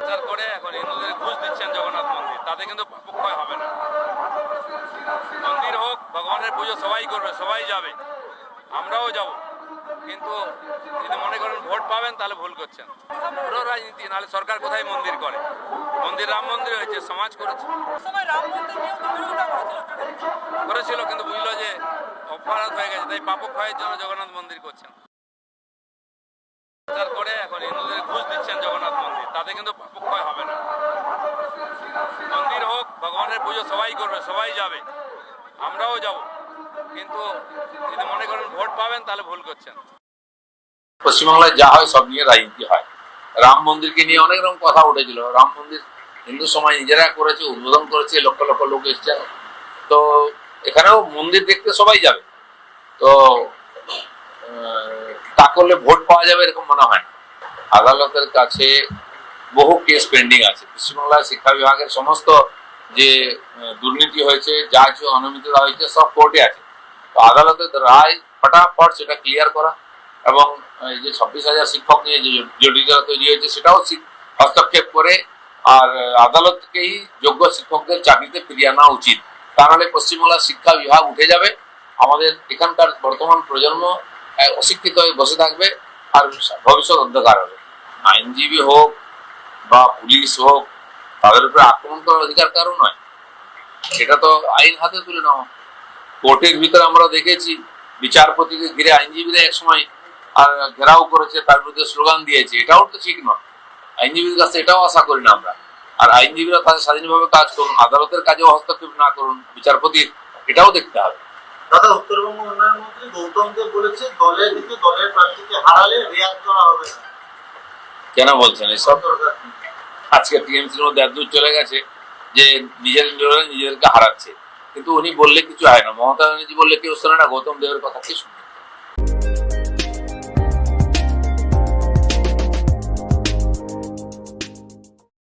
প্রচার করে এখন হিন্দুদের ঘুষ দিচ্ছেন জগন্নাথ মন্দির। তাতে কিন্তু পাপক্ষয় হবে না। মন্দির হোক, ভগবানের পুজো সবাই করবে, সবাই যাবে। আমরাও যাব। কিন্তু যদি মনে করেন ভোট পাবেন, তাহলে ভুল করছেন। পুরো রাজনীতি, নাহলে সরকার কোথায় মন্দির করে? মন্দির রাম মন্দির হয়েছে, সমাজ করেছে। করেছিল, কিন্তু বুঝলো যে অপরাধ হয়ে গেছে, তাই পাপক্ষয়ের জন্য জগন্নাথ মন্দির করছেন প্রচার করে এখন হিন্দুদের ঘুষ দিচ্ছেন জগন্নাথ মন্দির তাতে কিন্তু পাপক্ষয় হবে না। মন্দির হোক, ভগবানের পুজো সবাই করবে, সবাই যাবে। আমরাও যাব। কিন্তু যদি মনে করেন ভোট পাবেন, তাহলে ভুল করছেন। পশ্চিমবাংলায় যা হয়, সব নিয়ে রাজনীতি হয়। রাম মন্দিরকে নিয়ে অনেক রকম কথা উঠেছিল। রাম মন্দির হিন্দু সমাজ নিজেরা করেছে, উদ্বোধন করেছে, লক্ষ লক্ষ লোক এসছেন তো এখানেও মন্দির দেখতে সবাই যাবে। তো তা করলে ভোট পাওয়া যাবে এরকম মনে হয় আদালতের কাছে বহু কেস পেন্ডিং আছে। পশ্চিমবাংলার শিক্ষা বিভাগের সমস্ত যে দুর্নীতি হয়েছে, যা কিছু অনিয়মিততা হয়েছে, সব কোর্টে আছে। তো আদালতের রায় ফটাফট সেটা ক্লিয়ার করা এবং এই যে ছাব্বিশ হাজার শিক্ষক নিয়ে যে জটিলতা তৈরি হয়েছে, সেটাও হস্তক্ষেপ করে আর আদালতকেই যোগ্য শিক্ষকদের চাকরিতে ফিরিয়ে আনা উচিত। তা নাহলে পশ্চিমবাংলার শিক্ষা বিভাগ উঠে যাবে, আমাদের এখানকার বর্তমান প্রজন্ম অশিক্ষিত হয়ে বসে থাকবে, আর ভবিষ্যৎ অন্ধকার হবে। আইনজীবী হোক বা পুলিশ হোক তাদের উপরে আক্রমণ করার অধিকার কারও নয়। সেটা তো আইন হাতে তুলে নেওয়া। কোর্টের ভিতরে আমরা দেখেছি বিচারপতিকে ঘিরে আইনজীবীরা একসময় আর ঘেরাও করেছে তার বিরুদ্ধে স্লোগান দিয়েছে। এটাও তো ঠিক নয়। আইনজীবীর কাছে এটাও আশা করি না আমরা। আর আইনজীবীরা তাদের স্বাধীনভাবে কাজ করুন আদালতের কাজেও হস্তক্ষেপ না করুন বিচারপতির এটাও দেখতে হবে। দাদা উত্তরবঙ্গ উন্নয়ন মন্ত্রী গৌতম দেব বলেছে দলের দিকে দলের প্রার্থীকে হারালে রেয়াত করা হবে না। কেন বলছেন এসব? সরকার আজকে টিএমসির মধ্যে এত দূর চলে গেছে যে নিজের নিজেদেরকে হারাচ্ছে। কিন্তু উনি বললে কিছু হয় না। মমতা ব্যানার্জি বললে কেউ শোনে না, গৌতম দেবের কথা কি শুনবে?